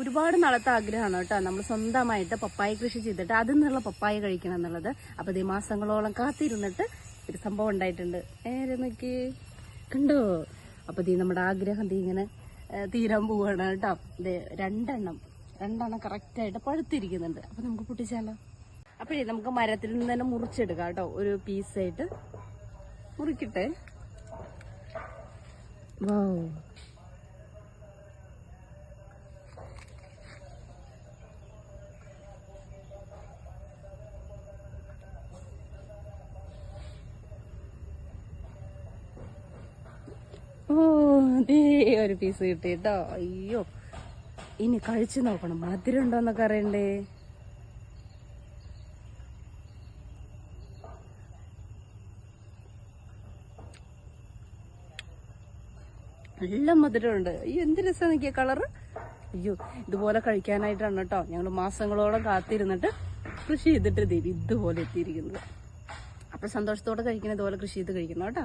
ഒരുപാട് നാളത്തെ ആഗ്രഹമാണ് കേട്ടോ. നമ്മൾ സ്വന്തമായിട്ട് പപ്പായ കൃഷി ചെയ്തിട്ട് അതിൽ നിന്നുള്ള പപ്പായ കഴിക്കണം എന്നുള്ളത്. അപ്പോൾ ഈ മാസങ്ങളോളം കാത്തിരുന്നിട്ട് ഒരു സംഭവം ഉണ്ടായിട്ടുണ്ട്. നേരെ നോക്കി. കണ്ടോ? അപ്പോൾ ദീ നമ്മുടെ ആഗ്രഹം ദീ ഇങ്ങനെ തീരാൻ പോവുകയാണ് കേട്ടോ. ദേ രണ്ടെണ്ണം. രണ്ടെണ്ണം കറക്റ്റായിട്ട് പഴുത്തിരിക്കുന്നുണ്ട്. അപ്പോൾ നമുക്ക് പൊട്ടിച്ചാലോ? അപ്പോഴേ നമുക്ക് മരത്തിൽ നിന്ന് തന്നെ മുറിച്ചെടുക്കാം കേട്ടോ. ഒരു പീസായിട്ട് മുറിക്കട്ടെ. ഓ അതേ ഒരു പീസ് കിട്ടി. കേട്ടോ അയ്യോ. ഇനി കഴിച്ചു നോക്കണം. മധുരം ഉണ്ടോന്നൊക്കെ അറിയണ്ടേ? നല്ല മധുരമുണ്ട്. അയ്യോ എന്ത് രസം നോക്കിയ കളറ് അയ്യോ ഇതുപോലെ കഴിക്കാനായിട്ടാണ് കേട്ടോ ഞങ്ങൾ മാസങ്ങളോളം കാത്തിരുന്നിട്ട് കൃഷി ചെയ്തിട്ട് ദേ ഇതുപോലെ എത്തിയിരിക്കുന്നത്. അപ്പൊ സന്തോഷത്തോടെ കഴിക്കണം ഇതുപോലെ കൃഷി ചെയ്ത് കഴിക്കുന്നു കേട്ടോ.